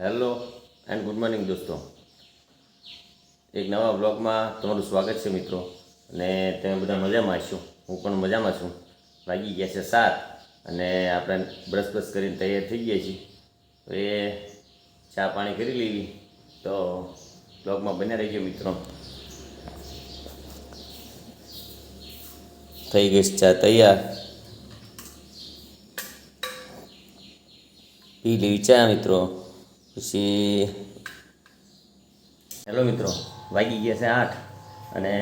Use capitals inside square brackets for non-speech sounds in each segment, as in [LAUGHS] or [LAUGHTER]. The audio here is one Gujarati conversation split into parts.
હેલો એન્ડ ગુડ મોર્નિંગ દોસ્તો. એક નવા બ્લોગમાં તમારું સ્વાગત છે મિત્રો. અને તમે બધા મજામાં છો? હું પણ મજામાં છું. વાગી ગયા છે સાત અને આપણે બ્રશ બ્રશ કરીને તૈયાર થઈ ગયા છીએ. એ ચા પાણી કરી લેવી તો બ્લોગમાં બન્યા રહીજો મિત્રો. થઈ ગઈ ચા તૈયાર. પી લેવી ચા મિત્રો. પછી હેલો મિત્રો, વાગી ગયા છે આઠ અને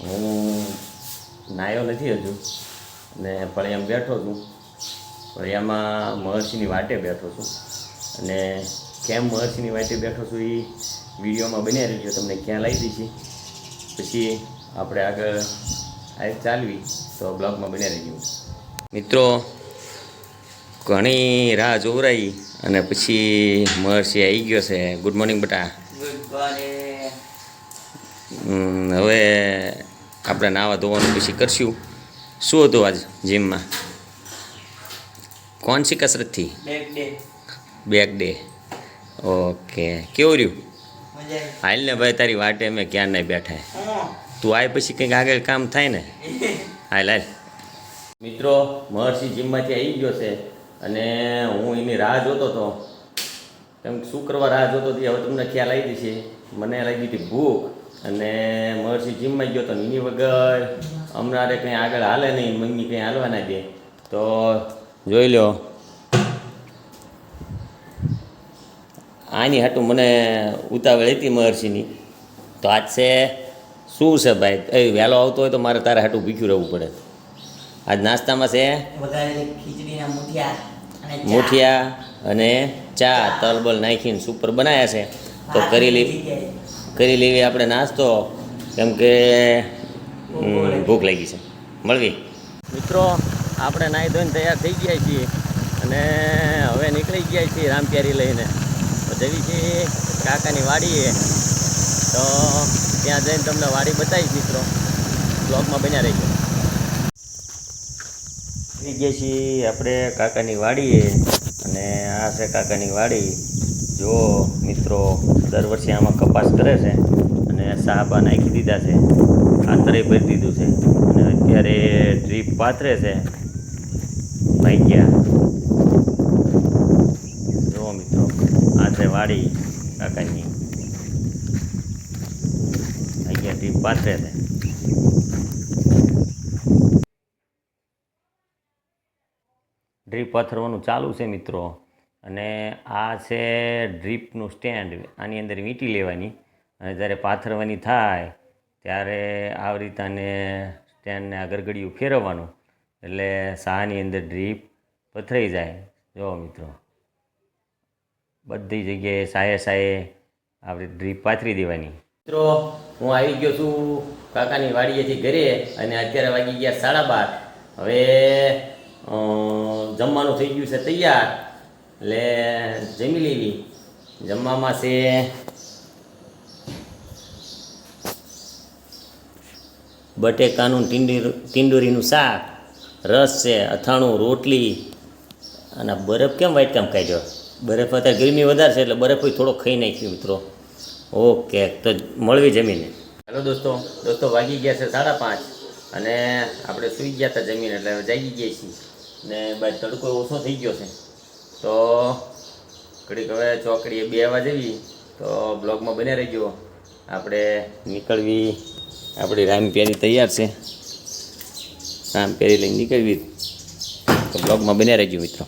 હું નાયો નથી હજુ અને ફળિયામાં બેઠો છું. ફળિયામાં મહર્ષિની વાટે બેઠો છું અને કેમ મહર્ષિની વાટે બેઠો છું એ વિડીયોમાં બન્યા રહીજો તમને ક્યાં લાવી દઈશી પછી આપણે આગળ આ ચાલવી તો બ્લોગમાં બન્યા રહીજો મિત્રો ઘણી રાહ જોવરાઈ અને પછી મહર્ષિ આવી ગયો છે. ગુડ મોર્નિંગ બટા. હવે આપણે નાવા ધોવાનું પછી કરશું. શું હતું આજ જીમમાં કોણ સી કસરતથી? બેક ડે ઓકે કેવું રહ્યું? હાલ ને ભાઈ તારી વાટે અમે ક્યાં નહીં બેઠા? તું આય પછી કંઈક આગળ કામ થાય ને? [LAUGHS] હાલ હાલ. મિત્રો મહર્ષિ જીમમાંથી આવી ગયો છે. અને હું એની રાહ જોતો હતો. કેમ શું રાહ જોતો હતી, હવે તમને ખ્યાલ આવી જશે. મને લાગી હતી ભૂખ અને મહર્ષિ જીમમાં ગયો તો એની વગર હમણાં કંઈ આગળ હાલે નહીં, મમ્મી કંઈ હાલવા ના દે. તો જોઈ લો આની હાટું મને ઉતાવળ હતી મહર્ષિની. તો આજ છે, શું છે ભાઈ? એ વહેલો આવતો હોય તો મારે તારે હાટું ભીખ્યું રહેવું પડે. આજ નાસ્તામાં છે? ખીચડીના મુઠિયા અને ચા. મુઠિયા અને ચા તલબલ નાખીને સુપર બનાવ્યા છે. તો કરી લે કરી લેવી આપણે નાસ્તો. કેમ કે ભૂખ લાગી. છે. મળવી. મિત્રો આપણે નાહી ધોઈને તૈયાર થઈ ગયા છીએ અને હવે નીકળી ગયા છીએ રામપ્યારી લઈને. તો જવી છીએ કાકાની વાડીએ. તો ત્યાં જઈને તમને વાડી બતાવીશ મિત્રો. બ્લોગમાં બન્યા રહીજો. થઈ ગયા છીએ આપણે કાકાની વાડીએ અને આ છે કાકાની વાડી. જો મિત્રો, દર વર્ષે આમાં કપાસ કરે છે અને સાહબા નાખી દીધા છે, ખાતરે ભરી દીધું છે અને અત્યારે ડ્રીપ પાથરે છે. ભાઈ ગયા. જો મિત્રો, આ છે વાડી કાકાની. અહીંયા ડ્રીપ પાથરે છે. ડ્રીપ પાથરવાનું ચાલુ છે મિત્રો. અને આ છે ડ્રીપનું સ્ટેન્ડ, આની અંદર વીંટી લેવાની. અને જ્યારે પાથરવાની થાય, ત્યારે આવી રીતને સ્ટેન્ડને આ ફેરવવાનું. એટલે સાની અંદર ડ્રીપ પથરાઈ જાય. જો મિત્રો. બધી જગ્યાએ સાયે સાયે આપણે ડ્રીપ પાથરી દેવાની. મિત્રો, હું આવી ગયો છું કાકાની વાડીએથી ઘરે અને અત્યારે વાગી ગયા સાડા બાર. હવે જમવાનું થઈ ગયું છે તૈયાર. એટલે જમી લેવી જમવામાં છે બટેકાનું ટીંડી, ટીંડુરીનું શાક, રસ છે, અથાણું, રોટલી અને બરફ કેમ વાઇટ કામ કાઢ્યો બરફ અત્યારે ગરમી વધારે છે એટલે બરફ થોડો ખાઈ નાખ્યું મિત્રો. ઓકે, તો મળવી જમીને. હેલો દોસ્તો દોસ્તો વાગી ગયા છે સાડા પાંચ અને આપણે સૂઈ ગયા હતા જમીન એટલે જાગી ગયા છીએ. ને બાદ તડકો ઓછો થઈ ગયો છે. તો ઘડીક હવે ચોકડીએ બે આવવા જવી, તો બ્લોગમાં બને રહેજો. આપણે નીકળવી, આપણી રામ પેરી તૈયાર છે. રામ પેરી લઈને નીકળવી. તો બ્લોગમાં બને રહેજો મિત્રો.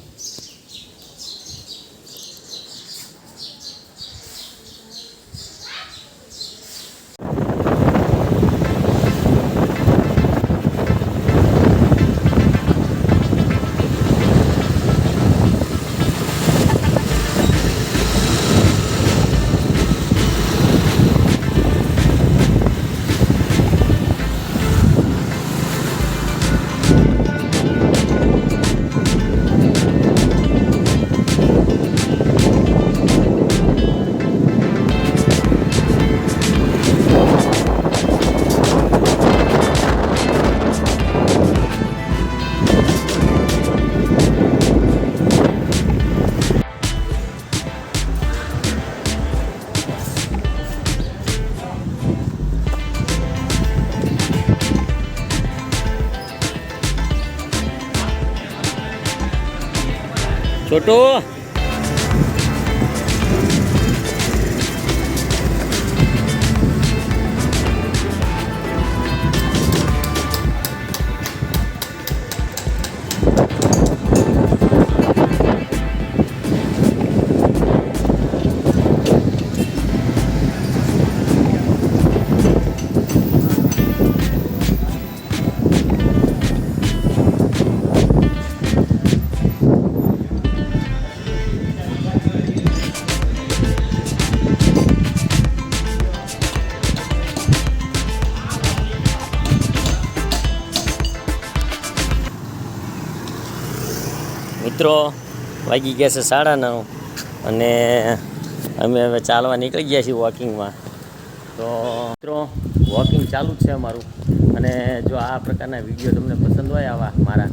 છોટુ. મિત્રો, વાગી ગયા છે સાડા નવ અને અમે હવે ચાલવા નીકળી ગયા છીએ વોકિંગમાં. તો મિત્રો, વોકિંગ ચાલુ જ છે અમારું. અને જો આ પ્રકારના વીડિયો તમને પસંદ હોય આવા મારા,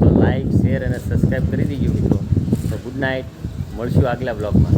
તો લાઈક, શેર અને સબસ્ક્રાઈબ કરી દીજો મિત્રો. તો ગુડ નાઇટ. મળશું આગલા બ્લોગમાં.